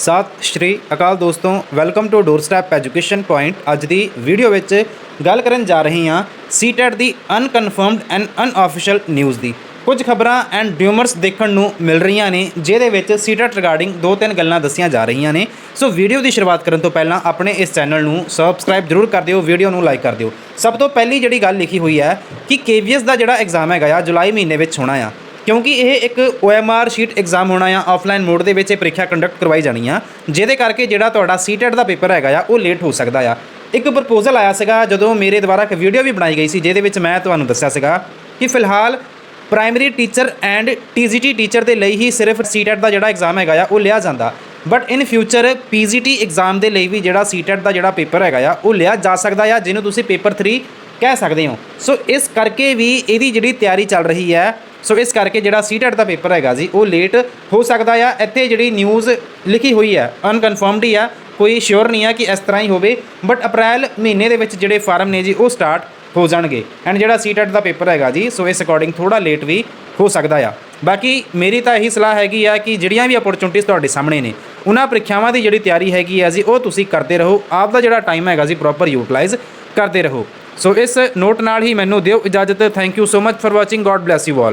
ਸਤਿ, ਸ਼੍ਰੀ ਅਕਾਲ ਦੋਸਤੋ welcome to door step education point ਅੱਜ ਦੀ ਵੀਡੀਓ ਵਿੱਚ ਗੱਲ ਕਰਨ ਜਾ ਰਹੇ ਹਾਂ ਸੀਟੈਟ ਦੀ ਅਨਕਨਫਰਮਡ ਐਂਡ ਅਨਆਫੀਸ਼ੀਅਲ ਨਿਊਜ਼ ਦੀ। ਕੁਝ ਖਬਰਾਂ ਐਂਡ ਡਿਊਮਰਸ ਦੇਖਣ ਨੂੰ ਮਿਲ ਰਹੀਆਂ ਨੇ, ਜਿਹਦੇ ਵਿੱਚ ਸੀਟੈਟ ਰਿਗਾਰਡਿੰਗ ਦੋ ਤਿੰਨ ਗੱਲਾਂ ਦੱਸੀਆਂ ਜਾ ਰਹੀਆਂ ਨੇ। ਸੋ ਵੀਡੀਓ ਦੀ ਸ਼ੁਰੂਆਤ ਕਰਨ ਤੋਂ ਪਹਿਲਾਂ ਆਪਣੇ ਇਸ ਚੈਨਲ ਨੂੰ ਸਬਸਕ੍ਰਾਈਬ ਜ਼ਰੂਰ ਕਰ ਦਿਓ ਵੀਡੀਓ ਨੂੰ ਲਾਈਕ ਕਰ ਦਿਓ। ਸਭ ਤੋਂ ਪਹਿਲੀ ਜਿਹੜੀ ਗੱਲ ਲਿਖੀ ਹੋਈ ਹੈ ਕਿ KVS ਦਾ ਜਿਹੜਾ ਐਗਜ਼ਾਮ ਹੈਗਾ ਆ, ਜੁਲਾਈ ਮਹੀਨੇ ਵਿੱਚ ਹੋਣਾ ਆ। ਕਿਉਂਕਿ ਇਹ ਇੱਕ OMR ਸ਼ੀਟ ਐਗਜ਼ਾਮ ਹੋਣਾ ਆ ਆਫਲਾਈਨ ਮੋਡ ਦੇ ਵਿੱਚ ਇਹ ਪ੍ਰੀਖਿਆ ਕੰਡਕਟ ਕਰਵਾਈ ਜਾਣੀ ਆ, ਜਿਹਦੇ ਕਰਕੇ ਜਿਹੜਾ ਤੁਹਾਡਾ ਸੀਟੈਟ ਦਾ ਪੇਪਰ ਹੈਗਾ ਆ, ਉਹ ਲੇਟ ਹੋ ਸਕਦਾ ਆ। ਇੱਕ ਪ੍ਰਪੋਜ਼ਲ ਆਇਆ ਸੀਗਾ ਜਦੋਂ ਮੇਰੇ ਦੁਆਰਾ ਇੱਕ ਵੀਡੀਓ ਵੀ ਬਣਾਈ ਗਈ ਸੀ, ਜਿਹਦੇ ਵਿੱਚ ਮੈਂ ਤੁਹਾਨੂੰ ਦੱਸਿਆ ਸੀਗਾ ਕਿ ਫਿਲਹਾਲ primary teacher and TGT teacher ਦੇ ਲਈ ਹੀ ਸਿਰਫ ਸੀਟੈਟ ਦਾ ਜਿਹੜਾ ਐਗਜ਼ਾਮ ਹੈਗਾ ਆ, ਉਹ ਲਿਆ ਜਾਂਦਾ। But in future PGT exam ਦੇ ਲਈ ਵੀ ਜਿਹੜਾ ਸੀਟੈਟ ਦਾ ਜਿਹੜਾ ਪੇਪਰ ਹੈਗਾ ਆ, ਉਹ ਲਿਆ ਜਾ ਸਕਦਾ ਆ, ਜਿਹਨੂੰ ਤੁਸੀਂ ਪੇਪਰ 3 ਕਹਿ ਸਕਦੇ ਹੋ। ਸੋ ਇਸ ਕਰਕੇ ਵੀ ਇਹਦੀ ਜਿਹੜੀ ਤਿਆਰੀ ਚੱਲ ਰਹੀ ਹੈ, ਸੋ ਇਸ ਕਰਕੇ ਜਿਹੜਾ ਸੀਟੈਟ ਦਾ ਪੇਪਰ ਹੈਗਾ ਜੀ, ਉਹ ਲੇਟ ਹੋ ਸਕਦਾ ਆ। ਇੱਥੇ ਜਿਹੜੀ ਨਿਊਜ਼ ਲਿਖੀ ਹੋਈ ਹੈ ਅਨਕਨਫਰਮਡ ਹੀ ਆ, ਕੋਈ ਸ਼ੋਰ ਨਹੀਂ ਆ ਕਿ ਇਸ ਤਰ੍ਹਾਂ ਹੀ ਹੋਵੇ ਬਟ ਅਪ੍ਰੈਲ ਮਹੀਨੇ ਦੇ ਵਿੱਚ ਜਿਹੜੇ ਫਾਰਮ ਨੇ ਜੀ, ਉਹ ਸਟਾਰਟ ਹੋ ਜਾਣਗੇ। ਐਂਡ ਜਿਹੜਾ ਸੀਟੈਟ ਦਾ ਪੇਪਰ ਹੈਗਾ ਜੀ, ਸੋ ਇਸ ਅਕੋਰਡਿੰਗ ਥੋੜਾ ਲੇਟ ਵੀ ਹੋ ਸਕਦਾ ਆ। ਬਾਕੀ ਮੇਰੀ ਤਾਂ ਇਹੀ ਸਲਾਹ ਹੈਗੀ ਆ ਕਿ ਜਿਹੜੀਆਂ ਵੀ ਅਪਰਚੁਨਿਟੀਜ਼ ਤੁਹਾਡੇ ਸਾਹਮਣੇ ਨੇ, ਉਹਨਾਂ ਪ੍ਰੀਖਿਆਵਾਂ ਦੀ ਜਿਹੜੀ ਤਿਆਰੀ ਹੈਗੀ ਆ ਜੀ, ਉਹ ਤੁਸੀਂ ਕਰਦੇ ਰਹੋ। ਆਪ ਦਾ ਜਿਹੜਾ ਟਾਈਮ ਹੈਗਾ ਜੀ ਪ੍ਰੋਪਰ ਯੂਟਿਲਾਈਜ਼ ਕਰਦੇ ਰਹੋ। ਸੋ ਇਸ ਨੋਟ ਨਾਲ ਹੀ ਮੈਨੂੰ ਦਿਓ ਇਜਾਜ਼ਤ. Thank you so much for watching God bless you all